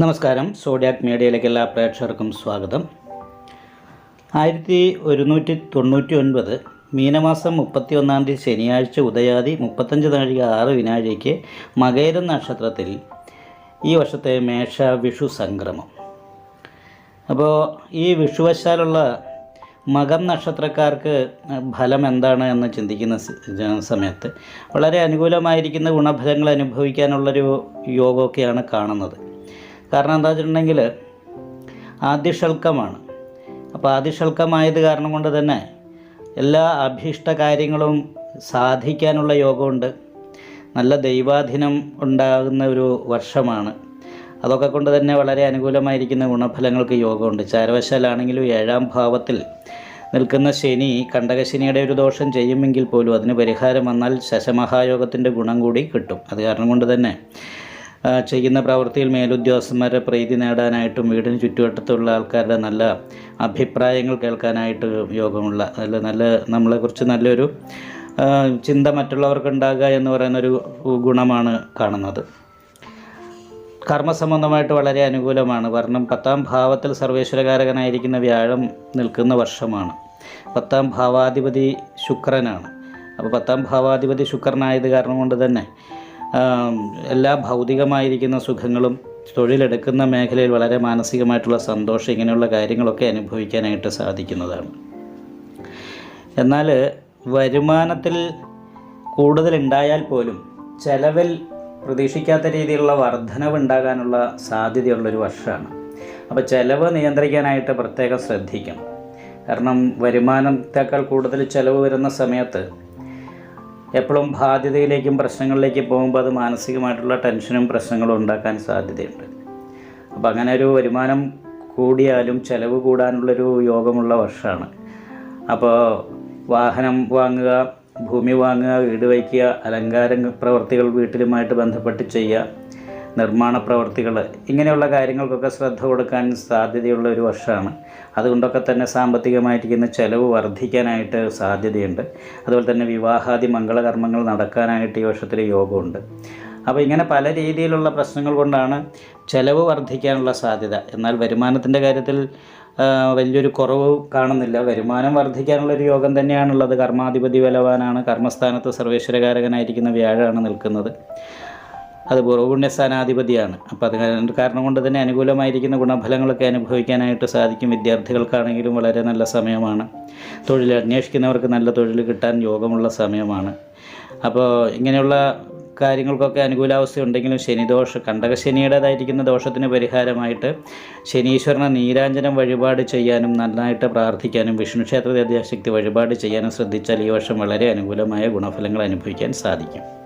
നമസ്കാരം. സോഡിയാക് മീഡിയയിലേക്ക് എല്ലാ പ്രേക്ഷകർക്കും സ്വാഗതം. ആയിരത്തി ഒരുന്നൂറ്റി തൊണ്ണൂറ്റി ഒൻപത് മീനമാസം മുപ്പത്തി ഒന്നാം തീയതി ശനിയാഴ്ച ഉദയാതി മുപ്പത്തഞ്ച് നാഴിക ആറ് വിനാഴിക്ക് മകേരം നക്ഷത്രത്തിൽ ഈ വർഷത്തെ മേഷ വിഷു സംക്രമം. അപ്പോൾ ഈ വിഷുവശാലുള്ള മകം നക്ഷത്രക്കാർക്ക് ഫലം എന്താണ് എന്ന് ചിന്തിക്കുന്ന സമയത്ത് വളരെ അനുകൂലമായിരിക്കുന്ന ഗുണഫലങ്ങൾ അനുഭവിക്കാനുള്ളൊരു യോഗമൊക്കെയാണ് കാണുന്നത്. കാരണം എന്താ വെച്ചിട്ടുണ്ടെങ്കിൽ ആദ്യഷൽക്കമാണ് അപ്പോൾ ആദ്യഷൽക്കമായത് കാരണം കൊണ്ട് തന്നെ എല്ലാ അഭീഷ്ട കാര്യങ്ങളും സാധിക്കാനുള്ള യോഗമുണ്ട്. നല്ല ദൈവാധീനം ഉണ്ടാകുന്ന ഒരു വർഷമാണ്. അതൊക്കെ കൊണ്ട് തന്നെ വളരെ അനുകൂലമായിരിക്കുന്ന ഗുണഫലങ്ങൾക്ക് യോഗമുണ്ട്. ചാരവശാലാണെങ്കിലും ഏഴാം ഭാവത്തിൽ നിൽക്കുന്ന ശനി കണ്ടകശനിയുടെ ഒരു ദോഷം ചെയ്യുമെങ്കിൽ പോലും അതിന് പരിഹാരം വന്നാൽ ശശമഹായോഗത്തിന്റെ ഗുണം കൂടി കിട്ടും. അത് കാരണം കൊണ്ട് തന്നെ ചെയ്യുന്ന പ്രവൃത്തിയിൽ മേലുദ്യോഗസ്ഥന്മാരെ പ്രീതി നേടാനായിട്ടും വീടിന് ചുറ്റുവട്ടത്തുള്ള ആൾക്കാരുടെ നല്ല അഭിപ്രായങ്ങൾ കേൾക്കാനായിട്ട് യോഗമുള്ള നല്ല നല്ല നമ്മളെക്കുറിച്ച് നല്ലൊരു ചിന്ത മറ്റുള്ളവർക്ക് ഉണ്ടാകുക എന്ന് പറയുന്നൊരു ഗുണമാണ് കാണുന്നത്. കർമ്മസംബന്ധമായിട്ട് വളരെ അനുകൂലമാണ്. കാരണം പത്താം ഭാവത്തിൽ സർവേശ്വരകാരകനായിരിക്കുന്ന വ്യാഴം നിൽക്കുന്ന വർഷമാണ്. പത്താം ഭാവാധിപതി ശുക്രനാണ്. അപ്പോൾ പത്താം ഭാവാധിപതി ശുക്രനായത് കാരണം കൊണ്ട് തന്നെ എല്ലാ ഭൗതികമായിരിക്കുന്ന സുഖങ്ങളും തൊഴിലെടുക്കുന്ന മേഖലയിൽ വളരെ മാനസികമായിട്ടുള്ള സന്തോഷം ഇങ്ങനെയുള്ള കാര്യങ്ങളൊക്കെ അനുഭവിക്കാനായിട്ട് സാധിക്കുന്നതാണ്. എന്നാൽ വരുമാനത്തിൽ കൂടുതലുണ്ടായാൽ പോലും ചെലവിൽ പ്രതീക്ഷിക്കാത്ത രീതിയിലുള്ള വർധനവ് ഉണ്ടാകാനുള്ള സാധ്യതയുള്ളൊരു വർഷമാണ്. അപ്പോൾ ചിലവ് നിയന്ത്രിക്കാനായിട്ട് പ്രത്യേകം ശ്രദ്ധിക്കണം. കാരണം വരുമാനത്തേക്കാൾ കൂടുതൽ ചിലവ് വരുന്ന സമയത്ത് എപ്പോഴും ബാധ്യതയിലേക്കും പ്രശ്നങ്ങളിലേക്കും പോകുമ്പോൾ അത് മാനസികമായിട്ടുള്ള ടെൻഷനും പ്രശ്നങ്ങളും ഉണ്ടാക്കാൻ സാധ്യതയുണ്ട്. അപ്പോൾ അങ്ങനെ ഒരു വരുമാനം കൂടിയാലും ചിലവ് കൂടാനുള്ളൊരു യോഗമുള്ള വർഷമാണ്. അപ്പോൾ വാഹനം വാങ്ങുക ഭൂമി വാങ്ങുക വീട് വയ്ക്കുക അലങ്കാര പ്രവർത്തികൾ വീട്ടിലുമായിട്ട് ബന്ധപ്പെട്ട് ചെയ്യുക നിർമ്മാണ പ്രവർത്തികൾ ഇങ്ങനെയുള്ള കാര്യങ്ങൾക്കൊക്കെ ശ്രദ്ധ കൊടുക്കാൻ സാധ്യതയുള്ള ഒരു വർഷമാണ്. അതുകൊണ്ടൊക്കെ തന്നെ സാമ്പത്തികമായിരിക്കുന്ന ചിലവ് വർദ്ധിക്കാനായിട്ട് സാധ്യതയുണ്ട്. അതുപോലെ തന്നെ വിവാഹാദി മംഗളകർമ്മങ്ങൾ നടക്കാനായിട്ട് ഈ വർഷത്തിൽ യോഗമുണ്ട്. അപ്പോൾ ഇങ്ങനെ പല രീതിയിലുള്ള പ്രശ്നങ്ങൾ കൊണ്ടാണ് ചിലവ് വർദ്ധിക്കാനുള്ള സാധ്യത. എന്നാൽ വരുമാനത്തിന്റെ കാര്യത്തിൽ വലിയൊരു കുറവ് കാണുന്നില്ല. വരുമാനം വർദ്ധിക്കാനുള്ള ഒരു യോഗം തന്നെയാണുള്ളത്. കർമാധിപതി ബലവാനാണ്. കർമ്മസ്ഥാനത്ത് സർവേശ്വരകാരകനായിരിക്കുന്ന വ്യാഴമാണ് നിൽക്കുന്നത്. അത് പുണ്യസ്ഥാനാധിപതിയാണ് അപ്പോൾ അത് കാരണം കൊണ്ട് തന്നെ അനുകൂലമായിരിക്കുന്ന ഗുണഫലങ്ങളൊക്കെ അനുഭവിക്കാനായിട്ട് സാധിക്കും വിദ്യാർത്ഥികൾക്കാണെങ്കിലും വളരെ നല്ല സമയമാണ്. തൊഴിൽ അന്വേഷിക്കുന്നവർക്ക് നല്ല തൊഴിൽ കിട്ടാൻ യോഗമുള്ള സമയമാണ്. അപ്പോൾ ഇങ്ങനെയുള്ള കാര്യങ്ങൾക്കൊക്കെ അനുകൂലാവസ്ഥ ഉണ്ടെങ്കിലും ശനിദോഷ കണ്ടകശനിയുടേതായിരിക്കുന്ന ദോഷത്തിന് പരിഹാരമായിട്ട് ശനീശ്വരനെ നീരാഞ്ജനം വഴിപാട് ചെയ്യാനും നന്നായിട്ട് പ്രാർത്ഥിക്കാനും വിഷ്ണു ക്ഷേത്ര ദേവശക്തി വഴിപാട് ചെയ്യാനും ശ്രദ്ധിച്ചാൽ ഈ വർഷം വളരെ അനുകൂലമായ ഗുണഫലങ്ങൾ അനുഭവിക്കാൻ സാധിക്കും.